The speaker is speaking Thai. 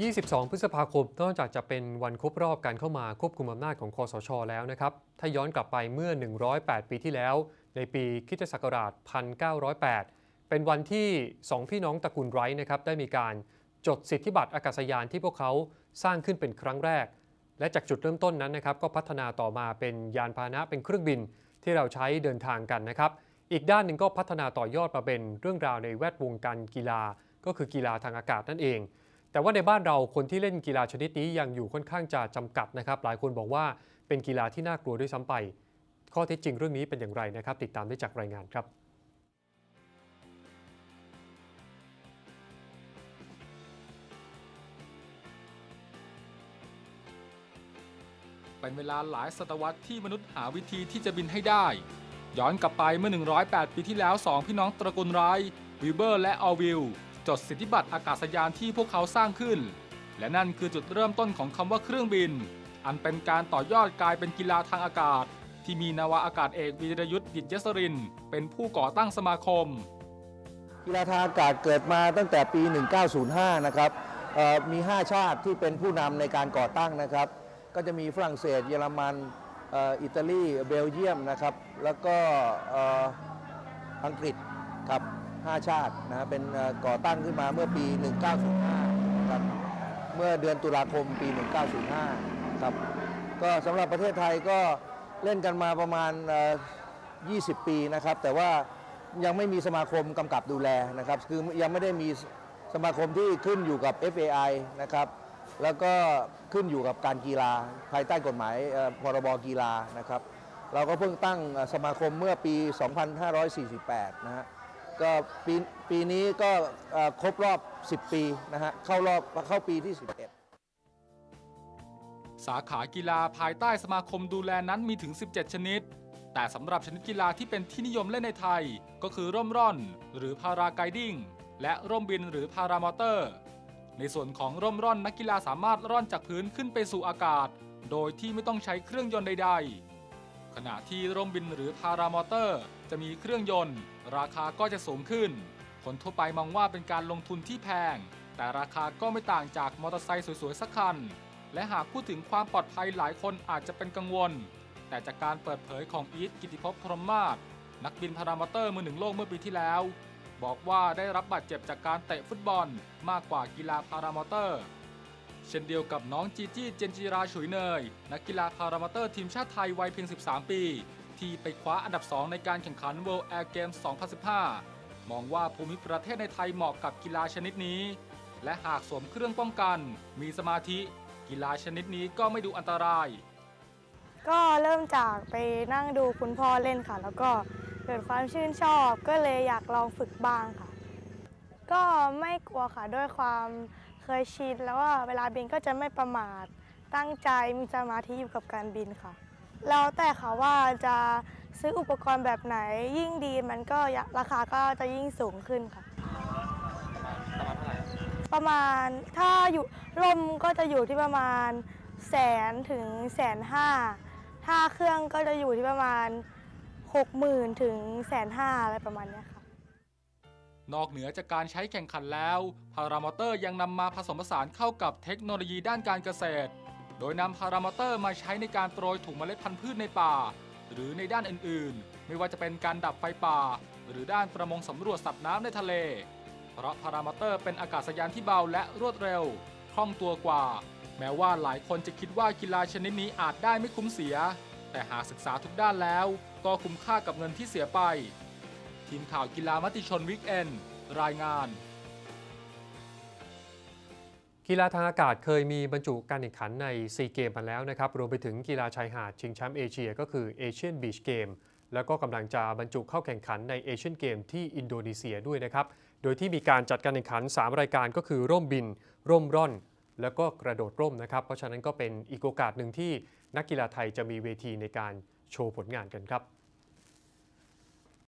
22 พฤษภาคมนอกจากจะเป็นวันครบรอบการเข้ามาควบคุมอำนาจของคอสช แล้วนะครับ ถ้าย้อนกลับไปเมื่อ 108 ปีที่แล้ว ในปีคริสตศักราช 1908 เป็นวันที่ 2 พี่น้องตระกูลไรท์นะครับได้มีการจดสิทธิบัตรอากาศยานที่พวกเขาสร้างขึ้นเป็นครั้งแรก และจากจุดเริ่มต้นนั้นนะครับก็พัฒนาต่อมาเป็นยานพาหนะเป็นเครื่องบินที่เราใช้เดินทางกันนะครับ อีกด้านหนึ่งก็พัฒนาต่อยอดมาเป็นเรื่องราวในแวดวงการกีฬา ก็คือกีฬาทางอากาศนั่นเอง แต่ว่าในบ้านเราคนที่เล่นกีฬาชนิดนี้ยังอยู่ค่อนข้างจะจำกัดนะครับ หลายคนบอกว่าเป็นกีฬาที่น่ากลัวด้วยซ้ำไป ข้อเท็จจริงเรื่องนี้เป็นอย่างไรนะครับ ติดตามได้จากรายงานครับเป็นเวลาหลายศตวรรษที่มนุษย์หาวิธีที่จะบินให้ได้ ย้อนกลับไปเมื่อ 108 ปีที่แล้ว 2 พี่น้องตระกูลไรวิเบอร์และออวิล จดสิทธิบัตรอากาศยานที่พวกเขาสร้างขึ้น และนั่นคือจุดเริ่มต้นของคำว่าเครื่องบิน อันเป็นการต่อยอดกลายเป็นกีฬาทางอากาศ ที่มีนาวาอากาศเอกวีรยุทธ์กิจยศริน เป็นผู้ก่อตั้งสมาคม กีฬาทางอากาศเกิดมาตั้งแต่ปี 1905 นะครับมี 5 ชาติที่เป็นผู้นำในการก่อตั้งนะครับ ก็จะมีฝรั่งเศส เยอรมันอิตาลีเบลเยียมนะครับ แล้วก็อังกฤษครับ 5 ชาตินะฮะเป็นก่อตั้งขึ้นมาเมื่อปี 1905นะครับเมื่อเดือนตุลาคมปี 1905ครับก็สำหรับประเทศไทยก็เล่นกันมาประมาณเอ่อ20 ปีนะครับ แต่ว่ายังไม่มีสมาคมกำกับดูแลนะครับ คือยังไม่ได้มีสมาคมที่ขึ้นอยู่กับ FAI นะครับแล้วก็ขึ้นอยู่กับการกีฬาภายใต้กฎหมายพรบกีฬานะครับ เราก็เพิ่งตั้งสมาคมเมื่อปี 2548 นะฮะ ก็ปีปีนี้ก็เอ่อครบรอบ 10 ปีนะฮะเข้ารอบเข้าปีที่ 11 สาขากีฬาภายใต้สมาคมดูแลนั้นมีถึง 17 ชนิด แต่สำหรับชนิดกีฬาที่เป็นที่นิยมเล่นในไทย ก็คือร่มร่อน หรือพาราไกดิ้ง และร่มบินหรือพารามอเตอร์ ในส่วนของร่มร่อนนักกีฬาสามารถร่อนจากพื้นขึ้นไปสู่อากาศ โดยที่ไม่ต้องใช้เครื่องยนต์ใด ๆ ขณะที่ร่มบินหรือพารามอเตอร์ จะมีเครื่องยนต์ ราคาก็จะสูงขึ้น คนทั่วไปมองว่าเป็นการลงทุนที่แพง แต่ราคาก็ไม่ต่างจากมอเตอร์ไซค์สวยๆสักคัน และหากพูดถึงความปลอดภัยหลายคนอาจจะเป็นกังวล แต่จากการเปิดเผยของอีทกิติภพพรหมมาศนักบินพารามอเตอร์มือหนึ่งโลกเมื่อปีที่แล้ว บอกว่าได้รับบาดเจ็บจากการเตะฟุตบอลมากกว่ากีฬาพารามอเตอร์ เช่นเดียวกับน้องจีจี้เจนจิราฉุยเนย นักกีฬาพารามอเตอร์ทีมชาติไทยวัยเพียง 13 ปี ที่ไปคว้าอันดับ 2 ในการแข่งขัน World Air Games 2015 มองว่าภูมิประเทศในไทยเหมาะกับกีฬาชนิดนี้ และหากสวมเครื่องป้องกัน มีสมาธิ กีฬาชนิดนี้ก็ไม่ดูอันตราย ก็เริ่มจากไปนั่งดูคุณพ่อเล่นค่ะ แล้วก็เกิดความชื่นชอบก็เลยอยากลองฝึกบ้างค่ะ ก็ไม่กลัวค่ะด้วยความ เคยชินแล้วว่าเวลาบินก็จะไม่ประมาท ตั้งใจมีสมาธิอยู่กับการบินค่ะ แล้วแต่ค่ะว่าจะซื้ออุปกรณ์แบบไหนยิ่งดีมันก็ราคาก็จะยิ่งสูงขึ้นค่ะ ประมาณถ้าอยู่ร่มก็จะอยู่ที่ประมาณแสนถึงแสนห้าถ้าเครื่องก็จะอยู่ที่ประมาณหกหมื่นถึงแสนห้าอะไรประมาณนี้ค่ะ นอกเหนือจากการใช้แข่งขันแล้ว พารามอเตอร์ยังนำมาผสมผสานเข้ากับเทคโนโลยีด้านการเกษตร โดยนำพารามอเตอร์มาใช้ในการโปรยถุงเมล็ดพันธุ์พืชในป่า หรือในด้านอื่นๆ ไม่ว่าจะเป็นการดับไฟป่า หรือด้านประมงสำรวจสัตว์น้ำในทะเล เพราะพารามอเตอร์เป็นอากาศยานที่เบาและรวดเร็ว คล่องตัวกว่า แม้ว่าหลายคนจะคิดว่ากีฬาชนิดนี้อาจได้ไม่คุ้มเสีย แต่หากศึกษาทุกด้านแล้ว ก็คุ้มค่ากับเงินที่เสียไป ทีมข่าวกีฬามติชนวิกเอนรายงาน กีฬาทางอากาศเคยมีบรรจุการแข่งขันในซีเกมมาแล้วนะครับ รวมไปถึงกีฬาชายหาดชิงแชมป์เอเชียก็คือเอเชียนบีชเกมแล้วก็กำลังจะบรรจุเข้าแข่งขันในเอเชียนเกมที่อินโดนีเซียด้วยนะครับ โดยที่มีการจัดการแข่งขัน 3 รายการก็คือร่มบิน ร่มร่อน แล้วก็กระโดดร่มนะครับ เพราะฉะนั้นก็เป็นอีกโอกาสหนึ่งที่นักกีฬาไทยจะมีเวทีในการโชว์ผลงานกันครับ